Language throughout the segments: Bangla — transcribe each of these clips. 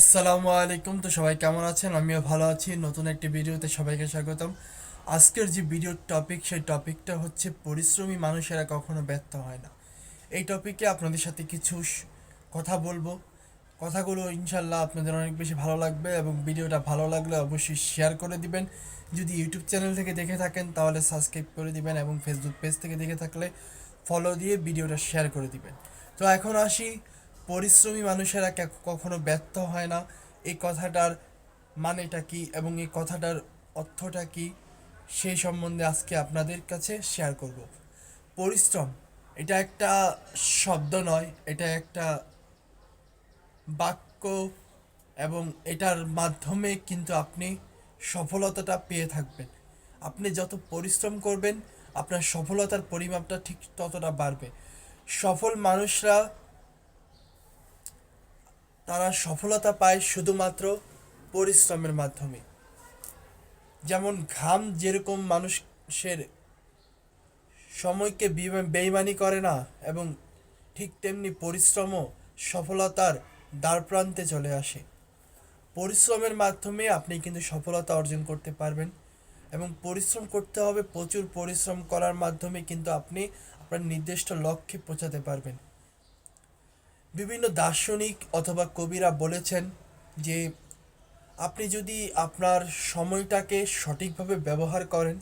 আসসালামু আলাইকুম। তো সবাই কেমন আছেন? আমিও ভালো আছি। নতুন একটি ভিডিওতে সবাইকে স্বাগতম। আজকের যে ভিডিওর টপিক সেই টপিকটা হচ্ছে পরিশ্রমী মানুষেরা কখনো ব্যর্থ হয় না। এই টপিকে আপনাদের সাথে কিছু কথা বলব। কথাগুলো ইনশাল্লাহ আপনাদের অনেক বেশি ভালো লাগবে এবং ভিডিওটা ভালো লাগলে অবশ্যই শেয়ার করে দিবেন। যদি ইউটিউব চ্যানেল থেকে দেখে থাকেন, তাহলে সাবস্ক্রাইব করে দিবেন এবং ফেসবুক পেজ থেকে দেখে থাকলে ফলো দিয়ে ভিডিওটা শেয়ার করে দিবেন। তো এখন আসি পরিশ্রমী মানুষেরা কখনো ব্যর্থ হয় না। এই কথাটার মানেটা কি এবং এই কথাটার অর্থটা কি সেই সম্বন্ধে আজকে আপনাদের কাছে শেয়ার করব। পরিশ্রম, এটা একটা শব্দ নয়, এটা একটা বাক্য এবং এটার মাধ্যমে কিন্তু আপনি সফলতাটা পেয়ে থাকবেন। আপনি যত পরিশ্রম করবেন, আপনার সফলতার পরিমাপটা ঠিক ততটা বাড়বে। সফল মানুষরা তারা সফলতা পায় শুধুমাত্র পরিশ্রমের মাধ্যমে। যেমন ঘাম যেরকম মানুষের সময়কে বেইমানি করে না এবং ঠিক তেমনি পরিশ্রমও সফলতার দ্বারপ্রান্তে চলে আসে। পরিশ্রমের মাধ্যমে আপনি কিন্তু সফলতা অর্জন করতে পারবেন এবং পরিশ্রম করতে হবে, প্রচুর পরিশ্রম করার মাধ্যমে কিন্তু আপনি আপনার নির্দিষ্ট লক্ষ্যে পৌঁছাতে পারবেন। বিভিন্ন দার্শনিক অথবা কবিরা বলেছেন যে আপনি যদি আপনার সময়টাকে সঠিকভাবে ব্যবহার করেন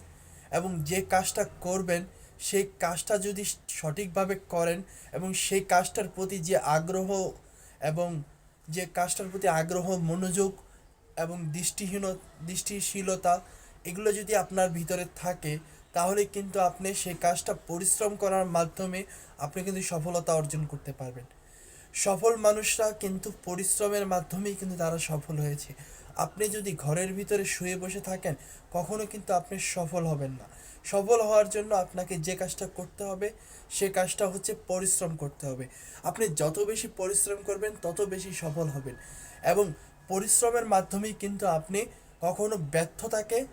এবং যে কাজটা করবেন, সেই কাজটা যদি সঠিকভাবে করেন এবং সেই কাজটার প্রতি যে আগ্রহ এবং যে কাজটার প্রতি আগ্রহ, মনোযোগ এবং দৃষ্টিহীন, দৃষ্টিশীলতা, এগুলো যদি আপনার ভিতরে থাকে, তাহলে কিন্তু আপনি সেই কাজটা পরিশ্রম করার মাধ্যমে আপনি কিন্তু সফলতা অর্জন করতে পারবেন। সফল মানুষরা কিন্তু পরিশ্রমের মাধ্যমেই কিন্তু তারা সফল হয়েছে। আপনি যদি ঘরের ভিতরে শুয়ে বসে থাকেন, কখনো কিন্তু আপনি সফল হবেন না। সফল হওয়ার জন্য আপনাকে যে কাজটা করতে হবে, সে কাজটা হচ্ছে পরিশ্রম করতে হবে। আপনি যত বেশি পরিশ্রম করবেন, তত বেশি সফল হবেন। এবং পরিশ্রমের মাধ্যমেই কিন্তু আপনি কখনো ব্যর্থতাকে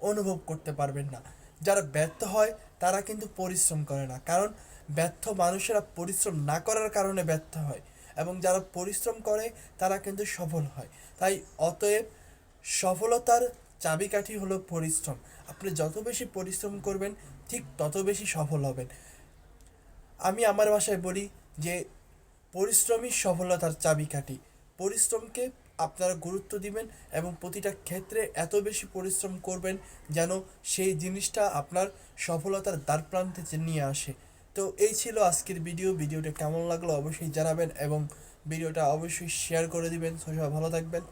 অনুভব করতে পারবেন না। যারা ব্যর্থ হয়, তারা কিন্তু পরিশ্রম করে না। কারণ ব্যর্থ মানুষেরা পরিশ্রম না করার কারণে ব্যর্থ হয় এবং যারা পরিশ্রম করে, তারা কিন্তু সফল হয়। তাই অতএব সফলতার চাবিকাঠি হলো পরিশ্রম। আপনি যত বেশি পরিশ্রম করবেন, ঠিক তত বেশি সফল হবেন। আমি আমার ভাষায় বলি যে, পরিশ্রমই সফলতার চাবিকাঠি। পরিশ্রমকে আপনারা গুরুত্ব দিবেন এবং প্রতিটা ক্ষেত্রে এত বেশি পরিশ্রম করবেন যেন সেই জিনিসটা আপনার সফলতার দ্বারপ্রান্তে নিয়ে আসে। তো এই ছিল আজকের ভিডিও ভিডিওটা কেমন লাগল অবশ্যই জানাবেন এবং ভিডিওটা অবশ্যই শেয়ার করে দিবেন। সবাই ভালো থাকবেন।